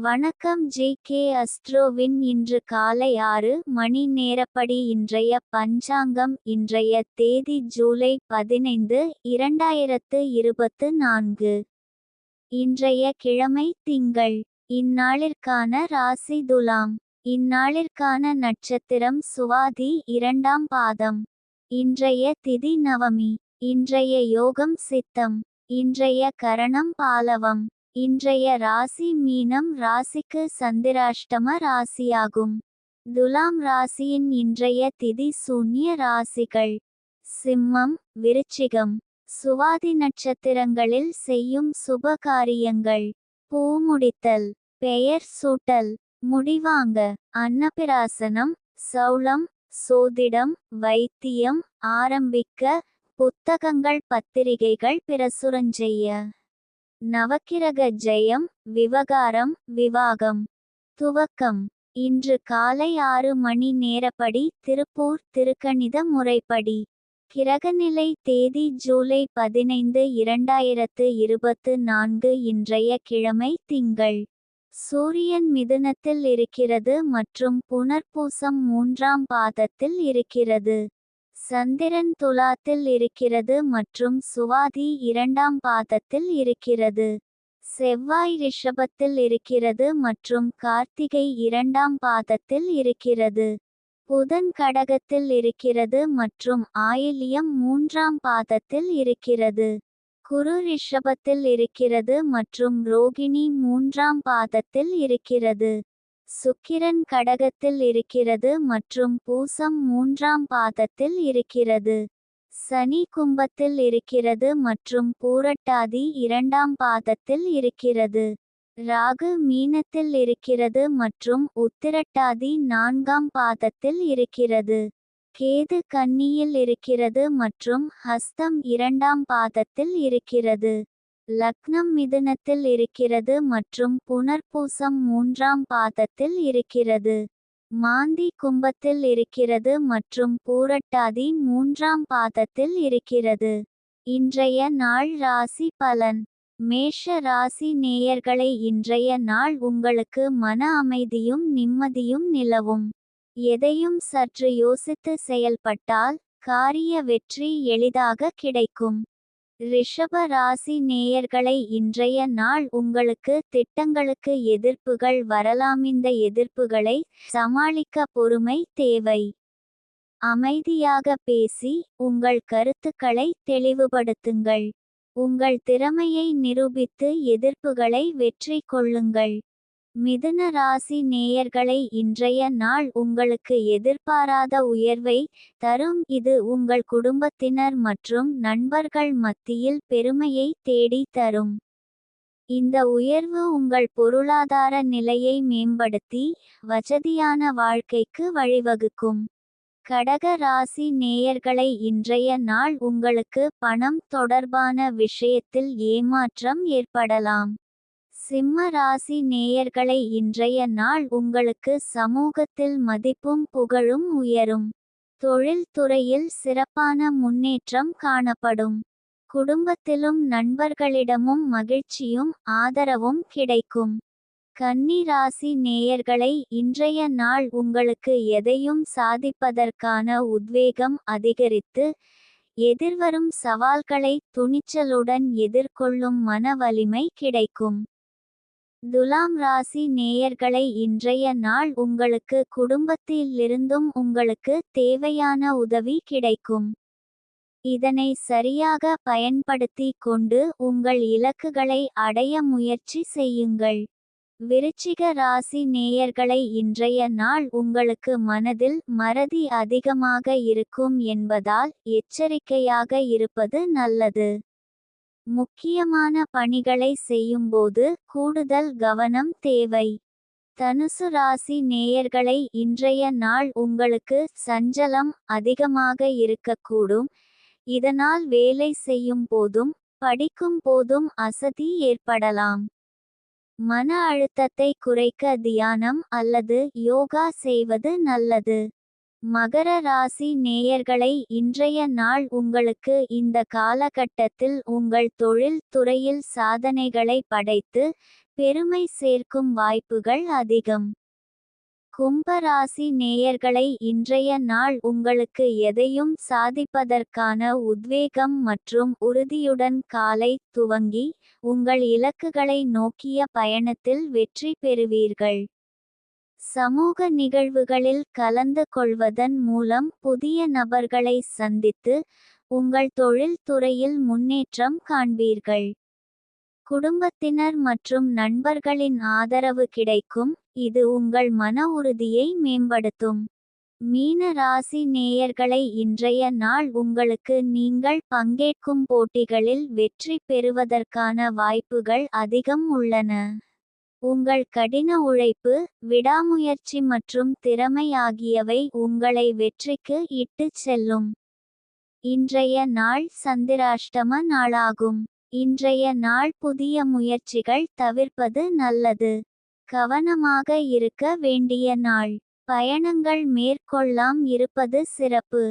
வணக்கம் J K அஸ்ட்ரோவின் இன்று காலை ஆறு மணி நேரப்படி இன்றைய பஞ்சாங்கம் இன்றைய தேதி ஜூலை பதினைந்து இரண்டாயிரத்து இருபத்து நான்கு. இன்றைய கிழமை திங்கள். இந்நாளிற்கான ராசி துலாம். இந்நாளிற்கான நட்சத்திரம் சுவாதி இரண்டாம் பாதம். இன்றைய திதி நவமி. இன்றைய யோகம் சித்தம். இன்றைய கரணம் பாலவம். இன்றைய ராசி மீனம் ராசிக்கு சந்திராஷ்டம ராசியாகும். துலாம் ராசியின் இன்றைய திதி சூன்ய ராசிகள். சிம்மம் விருச்சிகம். சுவாதி நட்சத்திரங்களில் செய்யும் சுப காரியங்கள். பூமுடித்தல் பெயர் சூட்டல் முடிவாங்க. அன்னபிராசனம் சௌளம் சோதிடம் வைத்தியம் ஆரம்பிக்க புத்தகங்கள் பத்திரிகைகள் பிரசுரஞ்செய்ய நவக்கிரக ஜெயம் விவகாரம் விவாகம். துவக்கம். இன்று காலை ஆறு மணி நேரப்படி திருப்பூர் திருக்கணித முறைப்படி. கிரகநிலை தேதி ஜூலை பதினைந்து இரண்டாயிரத்து இருபத்து நான்கு இன்றைய கிழமை திங்கள். சூரியன் மிதுனத்தில் இருக்கிறது மற்றும் புனர்பூசம் மூன்றாம் பாதத்தில் இருக்கிறது. சந்திரன் துலாத்தில் இருக்கிறது மற்றும் சுவாதி இரண்டாம் பாதத்தில் இருக்கிறது. செவ்வாய் ரிஷபத்தில் இருக்கிறது மற்றும் கார்த்திகை இரண்டாம் பாதத்தில் இருக்கிறது. புதன் கடகத்தில் இருக்கிறது மற்றும் ஆயிலியம் மூன்றாம் பாதத்தில் இருக்கிறது. குரு ரிஷபத்தில் இருக்கிறது மற்றும் ரோகிணி மூன்றாம் பாதத்தில் இருக்கிறது. சுக்கிரன் கடகத்தில் இருக்கிறது மற்றும் பூசம் மூன்றாம் பாதத்தில் இருக்கிறது. சனி கும்பத்தில் இருக்கிறது மற்றும் பூரட்டாதி இரண்டாம் பாதத்தில் இருக்கிறது. ராகு மீனத்தில் இருக்கிறது மற்றும் உத்திரட்டாதி நான்காம் பாதத்தில் இருக்கிறது. கேது கன்னியில் இருக்கிறது மற்றும் ஹஸ்தம் இரண்டாம் பாதத்தில் இருக்கிறது. லக்னம் மிதுனத்தில் இருக்கிறது மற்றும் புனர்பூசம் மூன்றாம் பாதத்தில் இருக்கிறது. மாந்தி கும்பத்தில் இருக்கிறது மற்றும் பூரட்டாதி மூன்றாம் பாதத்தில் இருக்கிறது. இன்றைய நாள் ராசி பலன். மேஷ ராசி நேயர்களை இன்றைய நாள் உங்களுக்கு மன அமைதியும் நிம்மதியும் நிலவும். எதையும் சற்று யோசித்து செயல்பட்டால் காரிய வெற்றி எளிதாக கிடைக்கும். ரிஷப ராசி நேயர்களை இன்றைய நாள் உங்களுக்கு திட்டங்களுக்கு எதிர்ப்புகள் வரலாம். இந்த எதிர்ப்புகளை சமாளிக்க பொறுமை தேவை. அமைதியாக பேசி உங்கள் கருத்துக்களை தெளிவுபடுத்துங்கள். உங்கள் திறமையை நிரூபித்து எதிர்ப்புகளை வெற்றி கொள்ளுங்கள் மிதுன ராசி நேயர்களை இன்றைய நாள் உங்களுக்கு எதிர்பாராத உயர்வை தரும். இது உங்கள் குடும்பத்தினர் மற்றும் நண்பர்கள் மத்தியில் பெருமையை தேடி தரும். இந்த உயர்வு உங்கள் பொருளாதார நிலையை மேம்படுத்தி வசதியான வாழ்க்கைக்கு வழிவகுக்கும். கடக ராசி நேயர்களை இன்றைய நாள் உங்களுக்கு பணம் தொடர்பான விஷயத்தில் ஏமாற்றம் ஏற்படலாம். சிம்ம ராசி நேயர்களை இன்றைய நாள் உங்களுக்கு சமூகத்தில் மதிப்பும் புகழும் உயரும். தொழில்துறையில் சிறப்பான முன்னேற்றம் காணப்படும். குடும்பத்திலும் நண்பர்களிடமும் மகிழ்ச்சியும் ஆதரவும் கிடைக்கும். கன்னி ராசி நேயர்களை இன்றைய நாள் உங்களுக்கு எதையும் சாதிப்பதற்கான உத்வேகம் அதிகரித்து எதிர்வரும் சவால்களை துணிச்சலுடன் எதிர்கொள்ளும் மன வலிமை கிடைக்கும். துலாம் ராசி நேயர்களை இன்றைய நாள் உங்களுக்கு குடும்பத்திலிருந்தும் உங்களுக்கு தேவையான உதவி கிடைக்கும். இதனை சரியாக பயன்படுத்தி கொண்டு உங்கள் இலக்குகளை அடைய முயற்சி செய்யுங்கள். விருச்சிக ராசி நேயர்களை இன்றைய நாள் உங்களுக்கு மனதில் மறதி அதிகமாக இருக்கும் என்பதால் எச்சரிக்கையாக இருப்பது நல்லது. முக்கியமான பணிகளை செய்யும்போது கூடுதல் கவனம் தேவை. தனுசு ராசி நேயர்களை இன்றைய நாள் உங்களுக்கு சஞ்சலம் அதிகமாக இருக்கக்கூடும். இதனால் வேலை செய்யும் போதும் படிக்கும் போதும் அசதி ஏற்படலாம். மன அழுத்தத்தை குறைக்க தியானம் அல்லது யோகா செய்வது நல்லது. மகர ராசி நேயர்களை இன்றைய நாள் உங்களுக்கு இந்த காலகட்டத்தில் உங்கள் தொழில் துறையில் சாதனைகளை படைத்து பெருமை சேர்க்கும் வாய்ப்புகள் அதிகம். கும்ப ராசி நேயர்களை இன்றைய நாள் உங்களுக்கு எதையும் சாதிப்பதற்கான உத்வேகம் மற்றும் உறுதியுடன் காலை துவங்கி உங்கள் இலக்குகளை நோக்கிய பயணத்தில் வெற்றி பெறுவீர்கள். சமூக நிகழ்வுகளில் கலந்து கொள்வதன் மூலம் புதிய நபர்களை சந்தித்து உங்கள் தொழில் துறையில் முன்னேற்றம் காண்பீர்கள். குடும்பத்தினர் மற்றும் நண்பர்களின் ஆதரவு கிடைக்கும். இது உங்கள் மன உறுதியை மேம்படுத்தும். மீன ராசி நேயர்களை இன்றைய நாள் உங்களுக்கு நீங்கள் பங்கேற்கும் போட்டிகளில் வெற்றி பெறுவதற்கான வாய்ப்புகள் அதிகம் உள்ளன. உங்கள் கடின உழைப்பு விடாமுயற்சி மற்றும் திறமை ஆகியவை உங்களை வெற்றிக்கு இட்டுச் செல்லும். இன்றைய நாள் சந்திராஷ்டம நாளாகும். இன்றைய நாள் புதிய முயற்சிகள் தவிர்ப்பது நல்லது. கவனமாக இருக்க வேண்டிய நாள். பயணங்கள் மேற்கொள்ளாம் இருப்பது சிறப்பு.